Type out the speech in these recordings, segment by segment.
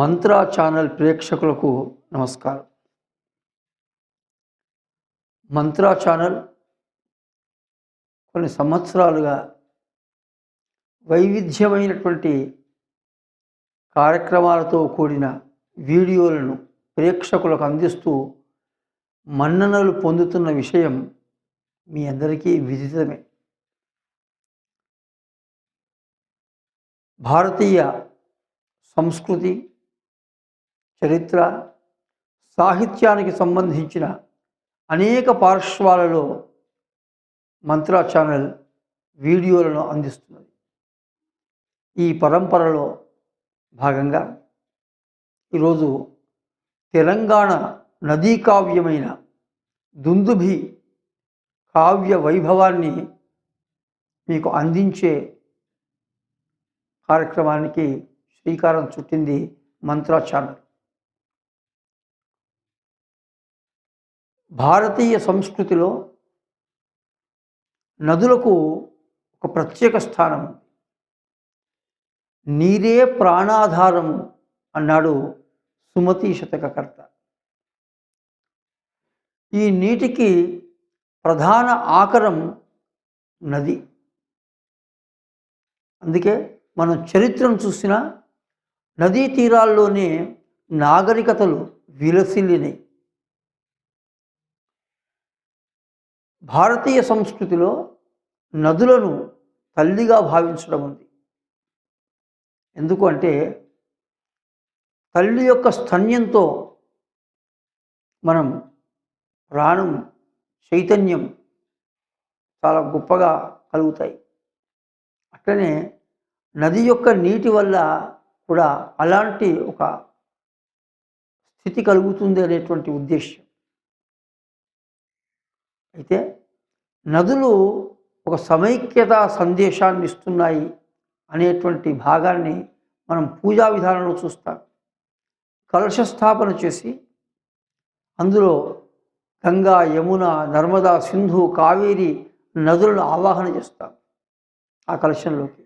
మంత్ర channel ప్రేక్షకులకు నమస్కారం. మంత్ర channel కొన్ని సంవత్సరాలుగా వైవిధ్యమైనటువంటి కార్యక్రమాలతో కూడిన వీడియోలను ప్రేక్షకులకు అందిస్తూ మన్ననలు పొందుతున్న విషయం మీ అందరికీ విదితమే. భారతీయ సంస్కృతి చరిత్ర సాహిత్యానికి సంబంధించిన అనేక పార్శ్వాలలో మంత్ర ఛానల్ వీడియోలను అందిస్తున్నది. ఈ పరంపరలో భాగంగా ఈరోజు తెలంగాణ నదీ కావ్యమైన దుందుభి కావ్య వైభవాన్ని మీకు అందించే కార్యక్రమానికి శ్రీకారం చుట్టింది మంత్రా ఛానల్. భారతీయ సంస్కృతిలో నదులకు ఒక ప్రత్యేక స్థానం నీరే ప్రాణాధారము అన్నాడు సుమతి శతకకర్త. ఈ నీటికి ప్రధాన ఆకరం నది. అందుకే మనం చరిత్రను చూసిన నదీ తీరాల్లోనే నాగరికతలు విలసిల్లినాయి భారతీయ సంస్కృతిలో నదులను తల్లిగా భావించడం ఉంది. ఎందుకంటే తల్లి యొక్క స్థన్యంతో మనం ప్రాణం చైతన్యం చాలా గొప్పగా కలుగుతాయి. అట్లనే నది యొక్క నీటి వల్ల కూడా అలాంటి ఒక స్థితి కలుగుతుంది అనేటువంటి ఉద్దేశం అయితే నదులు ఒక సమైక్యత సందేశాన్ని ఇస్తున్నాయి అనేటువంటి భాగాన్ని మనం పూజా విధానంలో చూస్తాం. కలశ స్థాపన చేసి అందులో గంగా యమున నర్మదా సింధు కావేరి నదులను ఆవాహన చేస్తాం ఆ కలశంలోకి.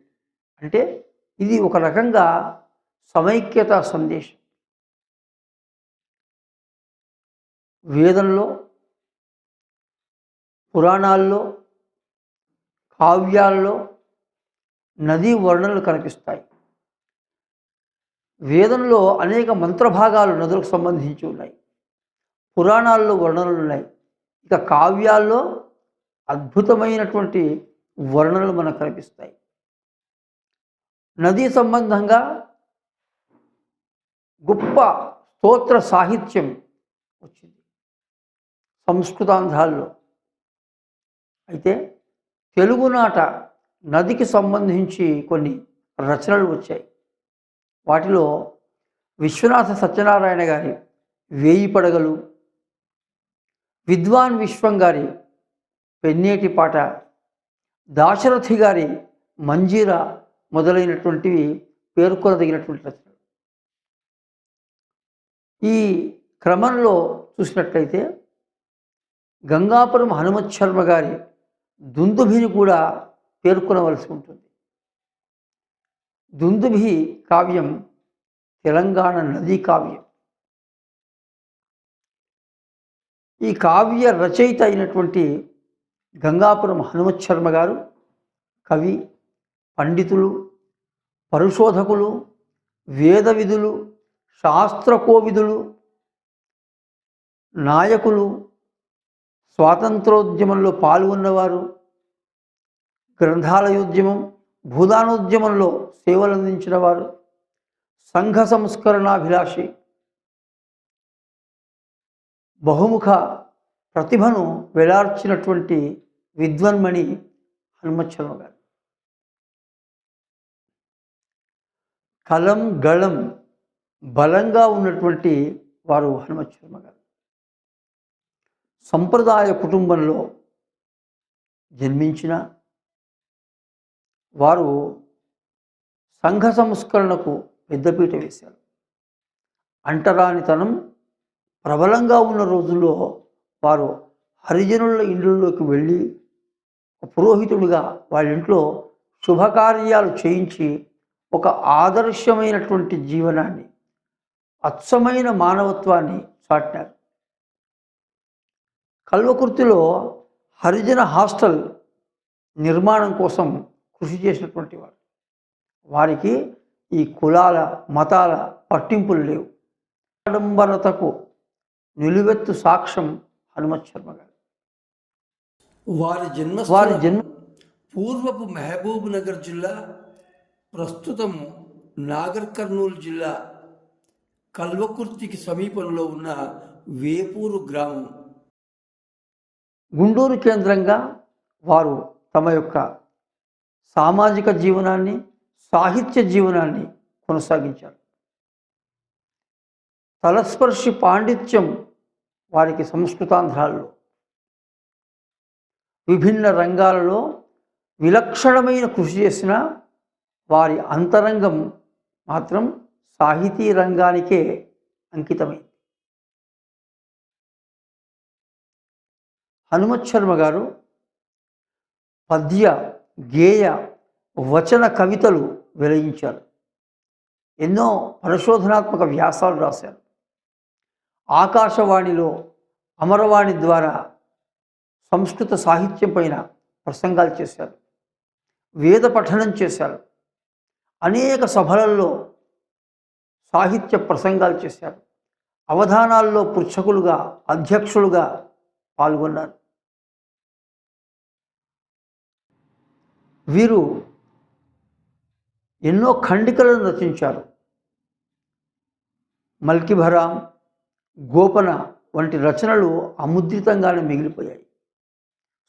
అంటే ఇది ఒక రకంగా సమైక్యత సందేశం. వేదంలో పురాణాల్లో కావ్యాల్లో నదీ వర్ణనలు కనిపిస్తాయి. వేదంలో అనేక మంత్రభాగాలు నదులకు సంబంధించి ఉన్నాయి. పురాణాల్లో వర్ణనలు ఉన్నాయి. ఇక కావ్యాల్లో అద్భుతమైనటువంటి వర్ణనలు మనకు కనిపిస్తాయి. నదీ సంబంధంగా గొప్ప స్తోత్ర సాహిత్యం వచ్చింది. సంస్కృతాంధ్రాల్లో అయితే తెలుగునాట నదికి సంబంధించి కొన్ని రచనలు వచ్చాయి. వాటిలో విశ్వనాథ సత్యనారాయణ గారి వేయి పడగలు విద్వాన్ విశ్వం గారి పెన్నేటి పాట దాశరథి గారి మంజీరా మొదలైనటువంటివి పేర్కొనదగినటువంటి రచనలు. ఈ క్రమంలో చూసినట్లయితే గంగాపురం హనుమత్ శర్మ గారి దుందుభిని కూడా పేర్కొనవలసి ఉంటుంది. దుందుభి కావ్యం తెలంగాణ నదీ కావ్యం. ఈ కావ్య రచయిత అయినటువంటి గంగాపురం హనుమత్ శర్మ గారు కవి పండితులు పరిశోధకులు వేద విధులు శాస్త్రకోవిదులు నాయకులు స్వాతంత్రోద్యమంలో పాల్గొన్నవారు గ్రంథాలయోద్యమం భూదానోద్యమంలో సేవలు అందించిన వారు సంఘ సంస్కరణాభిలాషి బహుముఖ ప్రతిభను వెలార్చినటువంటి విద్వన్మణి హనుమత్ గారు. కలం గళం బలంగా ఉన్నటువంటి వారు హనుమత్ గారు. సంప్రదాయ కుటుంబంలో జన్మించిన వారు సంఘ సంస్కరణకు పెద్దపీట వేశారు. అంటరానితనం ప్రబలంగా ఉన్న రోజుల్లో వారు హరిజనుల ఇండ్లలోకి వెళ్ళి పురోహితుడిగా వాళ్ళ ఇంట్లో శుభకార్యాలు చేయించి ఒక ఆదర్శమైనటువంటి జీవనాన్ని అచ్చమైన మానవత్వాన్ని చాటినారు. కల్వకుర్తిలో హరిజన హాస్టల్ నిర్మాణం కోసం కృషి చేసినటువంటి వారు. వారికి ఈ కులాల మతాల పట్టింపులు లేవు. ఆడంబరతకు నిలువెత్తు సాక్ష్యం హనుమత్ శర్మ గారు. వారి జన్మ వారి జన్మ పూర్వపు మహబూబ్ నగర్ జిల్లా ప్రస్తుతం నాగర్ కర్నూలు జిల్లా కల్వకుర్తికి సమీపంలో ఉన్న వేపూరు గ్రామం. గుంటూరు కేంద్రంగా వారు తమ యొక్క సామాజిక జీవనాన్ని సాహిత్య జీవనాన్ని కొనసాగించారు. తలస్పర్శి పాండిత్యం వారికి సంస్కృతాంధ్రాల్లో విభిన్న రంగాలలో విలక్షణమైన కృషి చేసిన వారి అంతరంగం మాత్రం సాహితీ రంగానికే అంకితమైంది. హనుమత్ శర్మ గారు పద్య గేయ వచన కవితలు వెలిగించారు. ఎన్నో పరిశోధనాత్మక వ్యాసాలు రాశారు. ఆకాశవాణిలో అమరవాణి ద్వారా సంస్కృత సాహిత్యం పైన ప్రసంగాలు చేశారు. వేద పఠనం చేశారు. అనేక సభలలో సాహిత్య ప్రసంగాలు చేశారు. అవధానాల్లో పృచ్ఛకులుగా అధ్యక్షులుగా పాల్గొన్నారు. వీరు ఎన్నో ఖండికలను రచించారు. మల్కిభరాం గోపన వంటి రచనలు అముద్రితంగానే మిగిలిపోయాయి.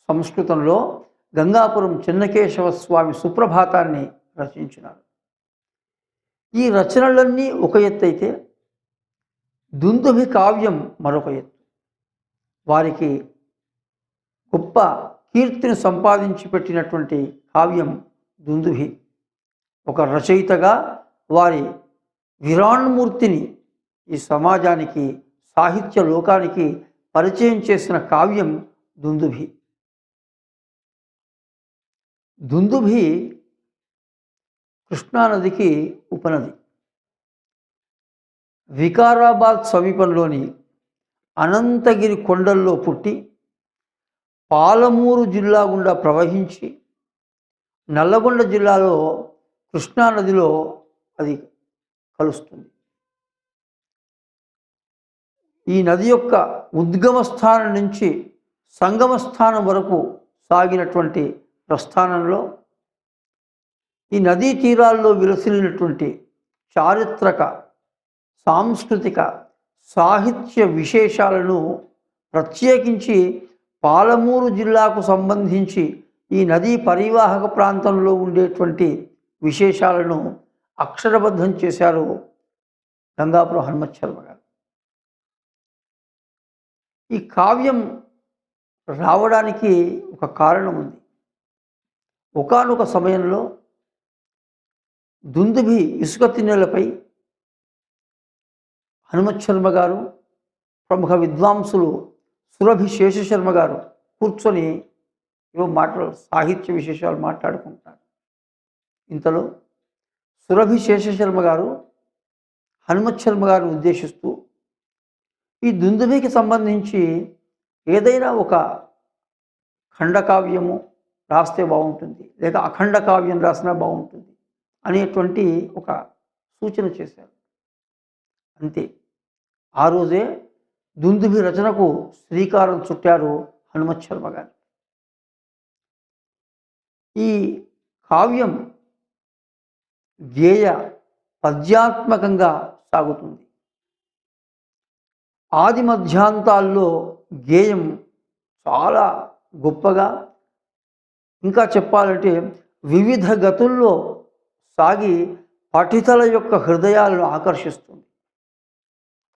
సంస్కృతంలో గంగాపురం చెన్నకేశవ స్వామి సుప్రభాతాన్ని రచించినారు. ఈ రచనలన్నీ ఒక ఎత్తు అయితే దుందుభి కావ్యం మరొక ఎత్తు. వారికి గొప్ప కీర్తిని సంపాదించి పెట్టినటువంటి కావ్యం దుందుభి. ఒక రచయితగా వారి విరాణ్మూర్తిని ఈ సమాజానికి సాహిత్య లోకానికి పరిచయం చేసిన కావ్యం దుందుభి. దుందుభి కృష్ణానదికి ఉపనది. వికారాబాద్ సమీపంలోని అనంతగిరి కొండల్లో పుట్టి పాలమూరు జిల్లా గుండా ప్రవహించి నల్లగొండ జిల్లాలో కృష్ణానదిలో అది కలుస్తుంది. ఈ నది యొక్క ఉద్గమ స్థానం నుంచి సంగమ స్థానం వరకు సాగినటువంటి ప్రస్థానంలో ఈ నదీ తీరాల్లో విలసిల్లినటువంటి చారిత్రక సాంస్కృతిక సాహిత్య విశేషాలను ప్రత్యేకించి పాలమూరు జిల్లాకు సంబంధించి ఈ నదీ పరివాహక ప్రాంతంలో ఉండేటువంటి విశేషాలను అక్షరబద్ధం చేశారు గంగాపురం హనుమత్ శర్మ గారు. ఈ కావ్యం రావడానికి ఒక కారణం ఉంది. ఒకనొక సమయంలో దుందుభి ఇసుక తిన్నెలపై హనుమత్ శర్మ గారు ప్రముఖ విద్వాంసులు సురభి శేషశర్మ గారు కూర్చొని ఏవో మాటలు సాహిత్య విశేషాలు మాట్లాడుకుంటారు. ఇంతలో సురభి శేషశర్మ గారు హనుమత్ శర్మ గారిని ఉద్దేశిస్తూ ఈ దుందుమికి సంబంధించి ఏదైనా ఒక ఖండకావ్యము రాస్తే బాగుంటుంది లేక అఖండ కావ్యం రాసినా బాగుంటుంది అనేటువంటి ఒక సూచన చేశారు. అంతే. ఆ రోజే దుందుభి రచనకు శ్రీకారం చుట్టారు హనుమత్ శర్మ గారు. ఈ కావ్యం గేయ పద్యాత్మకంగా సాగుతుంది. ఆది మధ్యాంతాల్లో గేయం చాలా గొప్పగా ఇంకా చెప్పాలంటే వివిధ గతుల్లో సాగి పఠితల యొక్క హృదయాలను ఆకర్షిస్తుంది.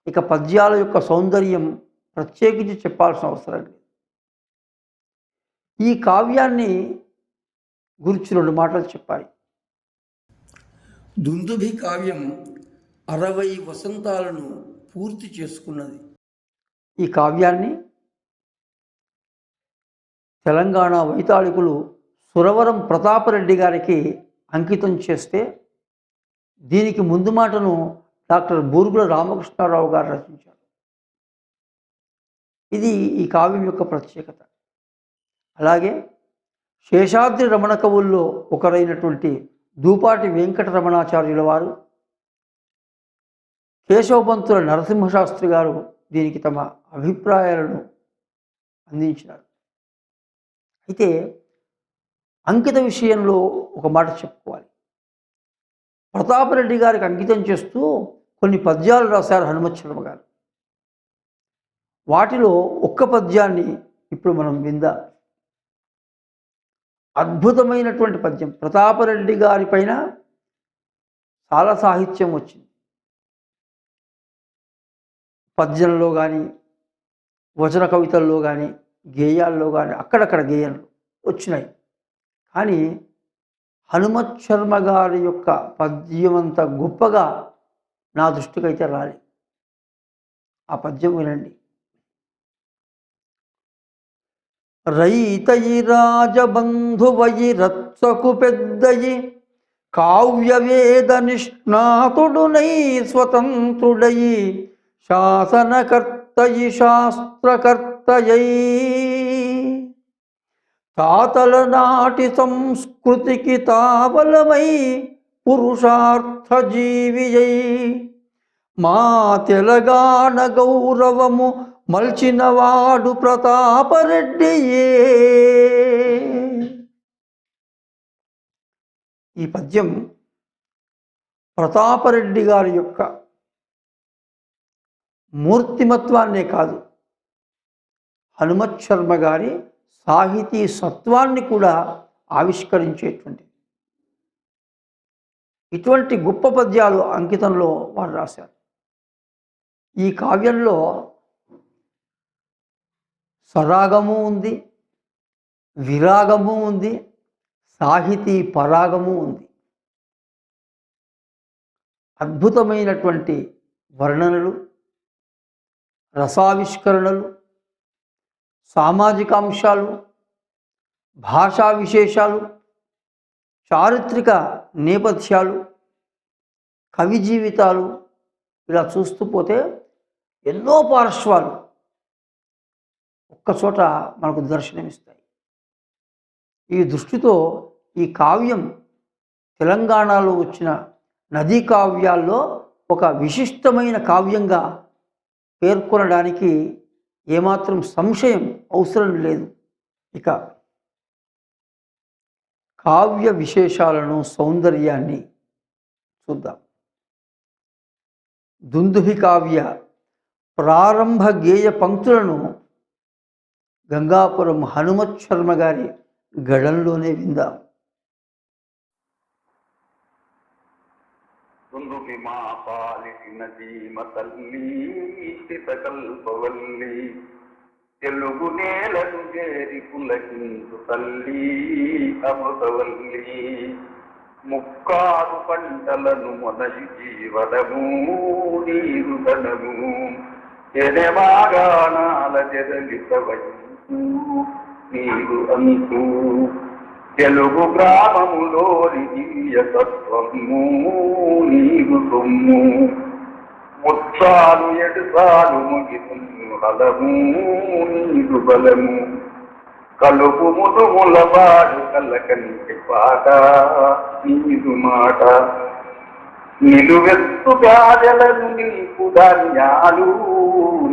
ఇక పద్యాల యొక్క సౌందర్యం ప్రత్యేకించి చెప్పాల్సిన అవసరం లేదు. ఈ కావ్యాన్ని గురించి రెండు మాటలు చెప్పాలి. దుందుభి కావ్యం అరవై వసంతాలను పూర్తి చేసుకున్నది. ఈ కావ్యాన్ని తెలంగాణ వైతాళికులు సురవరం ప్రతాపరెడ్డి గారికి అంకితం చేస్తే దీనికి ముందు మాటను డాక్టర్ బూరుగుల రామకృష్ణారావు గారు రచించారు. ఇది ఈ కావ్యం యొక్క ప్రత్యేకత. అలాగే శేషాద్రి రమణ కవుల్లో ఒకరైనటువంటి దూపాటి వెంకట రమణాచార్యుల వారు కేశవపంతుల నరసింహశాస్త్రి గారు దీనికి తమ అభిప్రాయాలను అందించినారు. అయితే అంకిత విషయంలో ఒక మాట చెప్పుకోవాలి. ప్రతాపరెడ్డి గారికి అంకితం చేస్తూ కొన్ని పద్యాలు రాశారు హనుమత్ శర్మ గారు. వాటిలో ఒక్క పద్యాన్ని ఇప్పుడు మనం విందాం. అద్భుతమైనటువంటి పద్యం. ప్రతాపరెడ్డి గారి పైన చాలా సాహిత్యం వచ్చింది. పద్యంలో కానీ వచన కవితల్లో కానీ గేయాల్లో కానీ అక్కడక్కడ గేయాలు వచ్చినాయి. కానీ హనుమత్ శర్మ గారి యొక్క పద్యం అంత గొప్పగా నా దృష్టికి అయితే రాలి ఆ పద్యం వినండి. రైతయి రాజబంధువయి రత్సకు పెద్దయి కావ్యవేద నిష్ణాతుడునై స్వతంత్రుడయి శాసనకర్తయి శాస్త్రకర్తయై. తాతల నాటి సంస్కృతికి తావలమై పురుషార్థ జీవియై మా తెలంగాణ గౌరవము మల్చినవాడు ప్రతాపరెడ్డియే. ఈ పద్యం ప్రతాపరెడ్డి గారి యొక్క మూర్తిమత్వాన్నే కాదు హనుమత్ శర్మ గారి సాహితీ సత్వాన్ని కూడా ఆవిష్కరించేటువంటి ఇటువంటి గొప్ప పద్యాలు అంకితంలో వారు రాశారు. ఈ కావ్యంలో స్వరాగము ఉంది విరాగము ఉంది సాహితీ పరాగము ఉంది. అద్భుతమైనటువంటి వర్ణనలు రసావిష్కరణలు సామాజిక అంశాలు భాషా విశేషాలు చారిత్రక నేపథ్యాలు కవి జీవితాలు ఇలా చూస్తూ పోతే ఎన్నో పార్శ్వాలు ఒక్కచోట మనకు దర్శనమిస్తాయి. ఈ దృష్టితో ఈ కావ్యం తెలంగాణలో వచ్చిన నదీ కావ్యాల్లో ఒక విశిష్టమైన కావ్యంగా పేర్కొనడానికి ఏమాత్రం సంశయం అవసరం లేదు. ఇక కావ్య విశేషాలను సౌందర్యాన్ని చూద్దాం. దుందుభి కావ్య ప్రారంభ గేయ పంక్తులను గంగాపురం హనుమత్ శర్మ గారి గడంలోనే విందాం. మా పాలిసిన జీమ తెలుగు నేలను చేరి పులకించు తల్లి అమృతవల్లి. ముక్కారు పంటలను మొదటి జీవనము నీరు ధనము ఎనమాగానాల జరలితవైపు మీరు అంతు తెలుగు గ్రామములోని దివ్య తత్వము నీరు సొమ్ము. ముత్సాలు ఎడుసాలు ముగితును హలము నీరు బలము. కలుపు ముదుములవాడు కలకంటి పాట నీదు మాట. నిలువెత్తు గాజలను నీకు ధాన్యాలు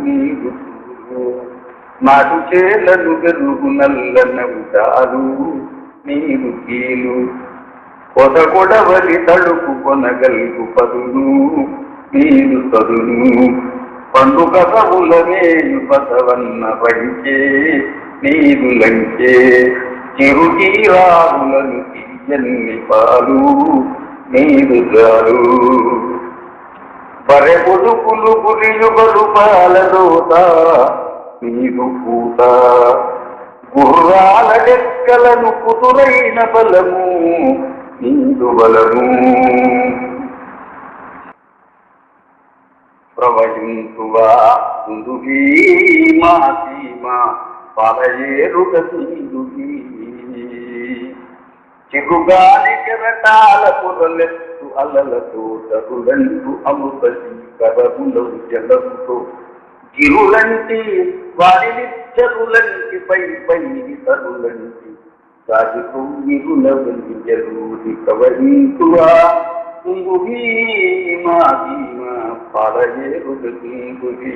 నీరు చూడు నాటు చేలను వెలుగు నల్లన ఉదాలు నీరు కీలు. కొదగొడవలి తడుపు కొనగల్గు పదును నీరు తదును. పండు కథవుల మేలు పదవన్న వంచే నీరు లంకే చిరుతీరావులను తీయన్ని పాలు నీరు జాలు పరె పొదుపులు పులియుగలు పాలదోత నీరు పూత గుర్రాల లెక్కలను కుదురైన బలము నీరు బలము. ప్రవహింతువా దుందుగీ మా సీమ పలయేరుగ సీదుగీ చిగుగాలి కెరటాల పురలెత్తు అలలతో తరులంటూ అమృతీ కరములవు జలముతో గిరులంటి వారిని చెరులంటి పై పై తరులంటి సాగితో విరుల వెళ్ళి జరూరి కవరింతువా. కుంగుభీమా భీమా పాలయేరు గురి